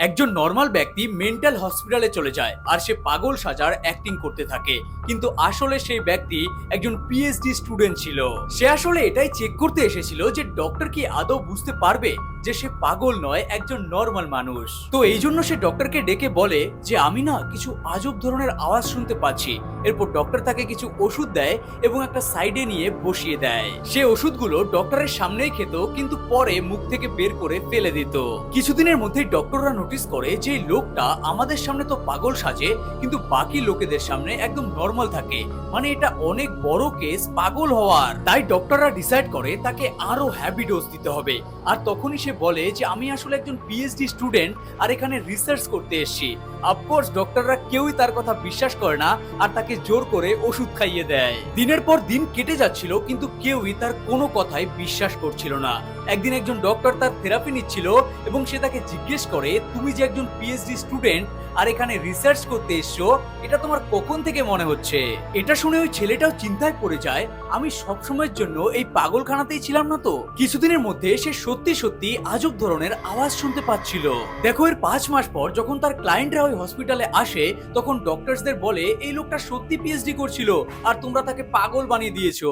একজন নর্মাল ব্যক্তি মেন্টাল হসপিটালে চলে যায় আর সে পাগল সাজার অ্যাক্টিং করতে থাকে। কিন্তু আসলে সেই ব্যক্তি একজন পিএইচডি স্টুডেন্ট ছিল। সে আসলে এটাই চেক করতে এসেছিল যে ডক্টর কি আদৌ বুঝতে পারবে? যে সে পাগল নয়, একজন নর্মাল মানুষ। তো এই জন্য সে ডক্টরকে ডেকে বলে যে, আমি না কিছু আজব ধরনের আওয়াজ শুনতে পাচ্ছি। এরপর ডক্টর তাকে কিছু ওষুধ দেয় এবং একটা সাইডে নিয়ে বসিয়ে দেয়। সে ওষুধগুলো ডক্টরের সামনেই খেত, কিন্তু পরে মুখ থেকে বের করে ফেলে দিত। কিছুদিনের মধ্যেই ডক্টররা নোটিস করে যে লোকটা আমাদের সামনে তো পাগল সাজে, কিন্তু বাকি লোকেদের সামনে একদম নর্মাল থাকে। মানে এটা অনেক বড় কেস পাগল হওয়ার। তাই ডক্টররা ডিসাইড করে তাকে আরও হ্যাভি ডোজ দিতে হবে। আর তখনই সে বলে যে আমি আসলে একজন পিএইচডি স্টুডেন্ট আর এখানে রিসার্চ করতে এসেছি। অফকোর্স ডক্টররা কেউই তার কথা বিশ্বাস করে না আর তাকে জোর করে ওষুধ খাইয়ে দেয়। দিনের পর দিন কেটে যাচ্ছিল, কিন্তু কেউই তার কোনো কথাই বিশ্বাস করছিল না। একদিন একজন ডক্টর তার থেরাপি নিচ্ছিল এবং সে তাকে জিজ্ঞেস করে, তুমি যে একজন পিএইচডি স্টুডেন্ট আর এখানে রিসার্চ করতে এসছো, এটা তোমার কখন থেকে মনে হচ্ছে? এটা শুনে ওই ছেলেটাও চিন্তায় পড়ে যায়। আমি সব সময়ের জন্য এই পাগলখানাতেই ছিলাম না তো। কিছুদিনের মধ্যে সে সত্যি সত্যি আজব ধরনের আওয়াজ শুনতে পাচ্ছিল। দেখো, এর পাঁচ মাস পর যখন তার ক্লায়েন্টরা ওই হসপিটালে আসে, তখন ডক্টরসদের বলে, এই লোকটা সত্যি পিএইচডি করছিল, আর তোমরা তাকে পাগল বানিয়ে দিয়েছ।